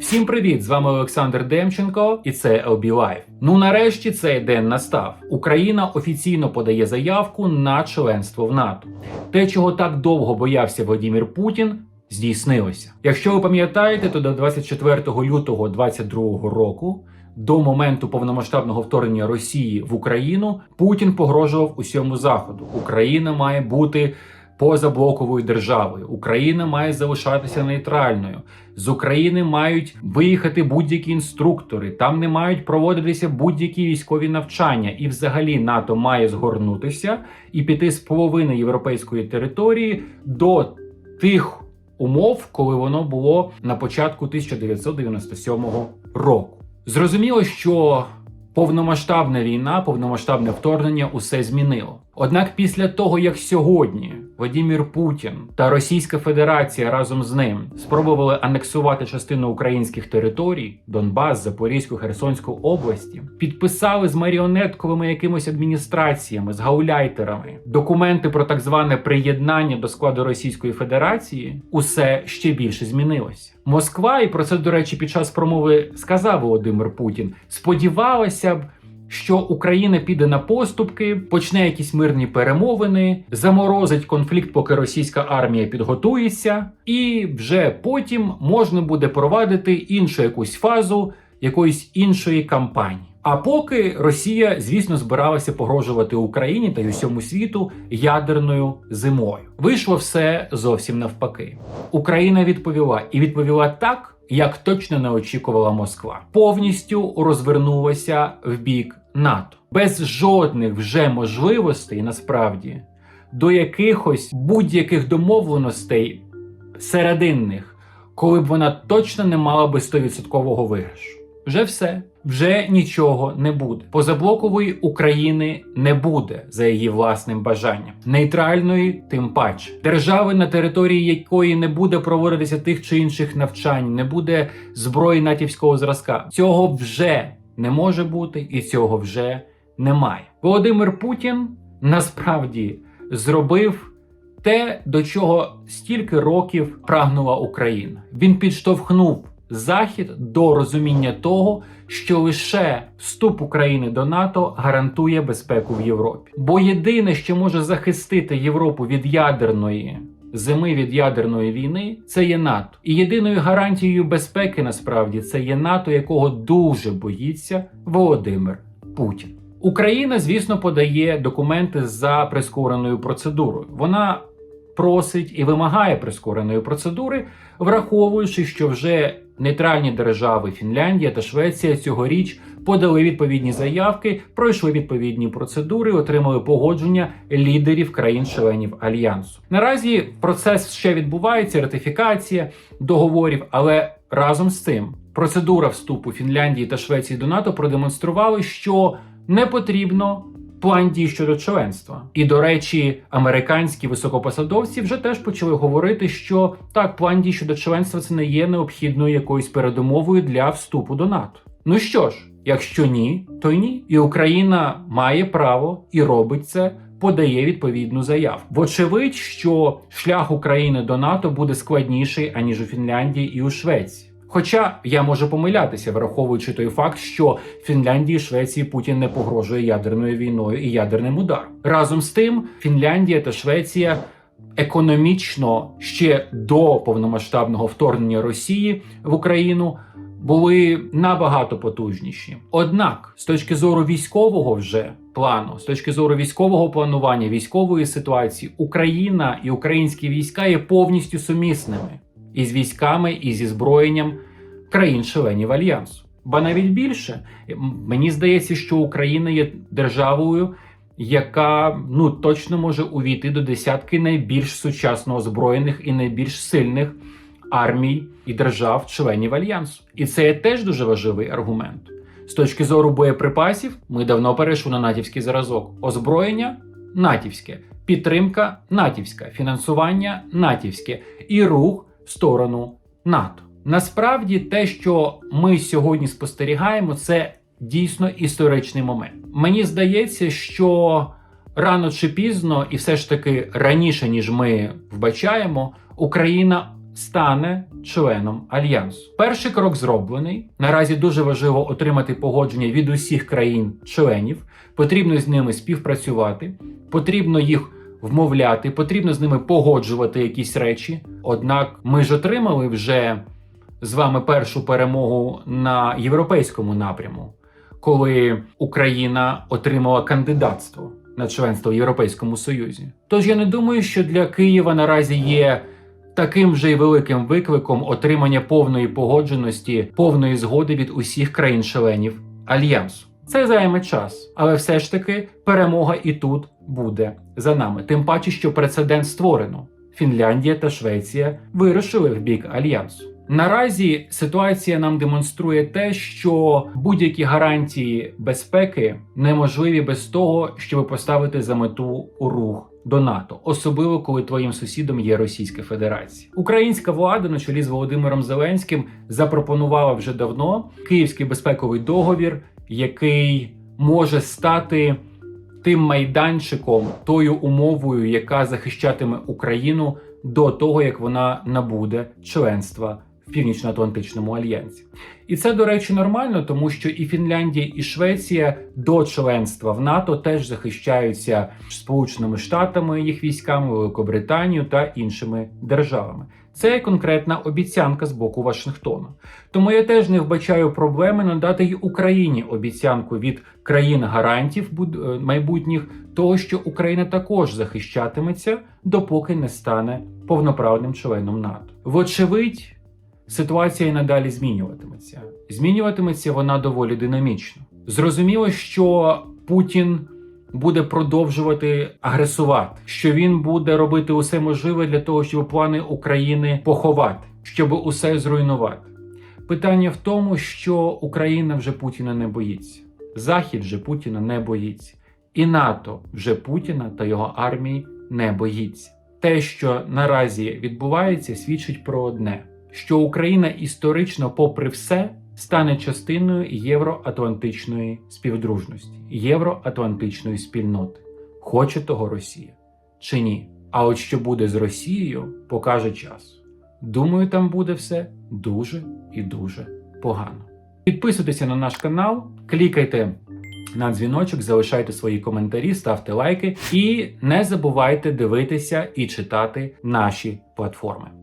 Всім привіт! З вами Олександр Демченко, і це LB Live. Ну нарешті цей день настав. Україна офіційно подає заявку на членство в НАТО. Те, чого так довго боявся Владимир Путін. Здійснилося. Якщо ви пам'ятаєте, то до 24 лютого 2022 року, до моменту повномасштабного вторгнення Росії в Україну, Путін погрожував усьому заходу. Україна має бути позаблоковою державою. Україна має залишатися нейтральною. З України мають виїхати будь-які інструктори. Там не мають проводитися будь-які військові навчання. І, взагалі, НАТО має згорнутися і піти з половини європейської території до тих умов, коли воно було на початку 1997 року. Зрозуміло, що повномасштабна війна, повномасштабне вторгнення усе змінило. Однак, після того як сьогодні Владимир Путін та Російська Федерація разом з ним спробували анексувати частину українських територій, Донбас, Запорізьку, Херсонську області, підписали з маріонетковими якимось адміністраціями, з гауляйтерами документи про так зване приєднання до складу Російської Федерації, усе ще більше змінилося. Москва, і про це до речі, під час промови сказав Володимир Путін, сподівалася б що Україна піде на поступки, почне якісь мирні перемовини, заморозить конфлікт, поки російська армія підготується, і вже потім можна буде провадити іншу якусь фазу якоїсь іншої кампанії. А поки Росія, звісно, збиралася погрожувати Україні та й усьому світу ядерною зимою, вийшло все зовсім навпаки. Україна відповіла і відповіла так як точно не очікувала Москва, повністю розвернулася в бік НАТО без жодних вже можливостей насправді до якихось будь-яких домовленостей серединних, коли б вона точно не мала би 100% виграшу. Вже все, вже нічого не буде. Позаблокової України не буде за її власним бажанням, нейтральної, тим паче держави, на території якої не буде проводитися тих чи інших навчань, не буде зброї натівського зразка. Цього вже не може бути і цього вже немає. Володимир Путін насправді зробив. Те, до чого стільки років прагнула Україна, він підштовхнув Захід до розуміння того, що лише вступ України до НАТО гарантує безпеку в Європі. Бо єдине, що може захистити Європу від ядерної зими, від ядерної війни, це є НАТО. І єдиною гарантією безпеки насправді це є НАТО, якого дуже боїться Володимир Путін. Україна, звісно, подає документи за прискореною процедурою. Вона просить і вимагає прискореної процедури, враховуючи, що вже нейтральні держави Фінляндія та Швеція цьогоріч подали відповідні заявки, пройшли відповідні процедури, отримали погодження лідерів країн-членів альянсу. Наразі процес ще відбувається, ратифікація договорів, але разом з цим процедура вступу Фінляндії та Швеції до НАТО продемонстрували, що не потрібно план дій щодо членства. І до речі, американські високопосадовці вже теж почали говорити, що так, план дій щодо членства це не є необхідною якоюсь передумовою для вступу до НАТО. Ну що ж, якщо ні, то й ні. І Україна має право і робить це. Подає відповідну заяву. Вочевидь, що шлях України до НАТО буде складніший аніж у Фінляндії і у Швеції. Хоча я можу помилятися, враховуючи той факт, що Фінляндії Швеції Путін не погрожує ядерною війною і ядерним ударом. Разом з тим, Фінляндія та Швеція економічно ще до повномасштабного вторгнення Росії в Україну були набагато потужніші. Однак, з точки зору військового вже плану, з точки зору військового планування, військової ситуації, Україна і українські війська є повністю сумісними із військами і зі зброєнням країн-членів альянсу. Ба навіть більше мені здається, що Україна є державою, яка ну точно може увійти до десятки найбільш сучасно озброєних і найбільш сильних армій і держав-членів альянсу. І це є теж дуже важливий аргумент. З точки зору боєприпасів, ми давно перейшли на натівський зразок. Озброєння натівське, підтримка натівська, фінансування натівське і рух сторону НАТО. Насправді, те, що ми сьогодні спостерігаємо, це дійсно історичний момент. Мені здається, що рано чи пізно, і все ж таки раніше ніж ми вбачаємо, Україна стане членом альянсу. Перший крок зроблений. Наразі дуже важливо отримати погодження від усіх країн-членів. Потрібно з ними співпрацювати, потрібно їх вмовляти, потрібно з ними погоджувати якісь речі. Однак ми ж отримали вже з вами першу перемогу на європейському напряму, коли Україна отримала кандидатство на членство в Європейському Союзі. Тож я не думаю, що для Києва наразі є таким же й великим викликом отримання повної погодженості, повної згоди від усіх країн-членів альянсу. Це займе час, але все ж таки перемога і тут буде за нами. Тим паче, що прецедент створено. Фінляндія та Швеція вирушили в бік альянсу. Наразі ситуація нам демонструє те, що будь-які гарантії безпеки неможливі без того, щоб поставити за мету рух до НАТО, особливо коли твоїм сусідом є Російська Федерація. Українська влада на чолі з Володимиром Зеленським запропонувала вже давно Київський безпековий договір, який може стати тим майданчиком, тою умовою, яка захищатиме Україну до того, як вона набуде членства в Північно-Атлантичному альянсі. І це, до речі, нормально, тому що і Фінляндія, і Швеція до членства в НАТО теж захищаються Сполученими Штатами, їх військами, Великобританією та іншими державами. Це конкретна обіцянка з боку Вашингтона. Тому я теж не вбачаю проблеми надати й Україні обіцянку від країн гарантів е, майбутніх того, що Україна також захищатиметься, допоки не стане повноправним членом НАТО. Вочевидь, ситуація і надалі змінюватиметься. Змінюватиметься вона доволі динамічно. Зрозуміло, що Путін буде продовжувати агресувати, що він буде робити усе можливе для того, щоб плани України поховати, щоб усе зруйнувати. Питання в тому, що Україна вже Путіна не боїться, Захід вже Путіна не боїться, і НАТО вже Путіна та його армії не боїться. Те, що наразі відбувається, свідчить про одне: що Україна історично, попри все, стане частиною євроатлантичної співдружності, євроатлантичної спільноти. Хоче того Росія чи ні? А от що буде з Росією, покаже час. Думаю, там буде все дуже і дуже погано. Підписуйтеся на наш канал, клікайте на дзвіночок, залишайте свої коментарі, ставте лайки і не забувайте дивитися і читати наші платформи.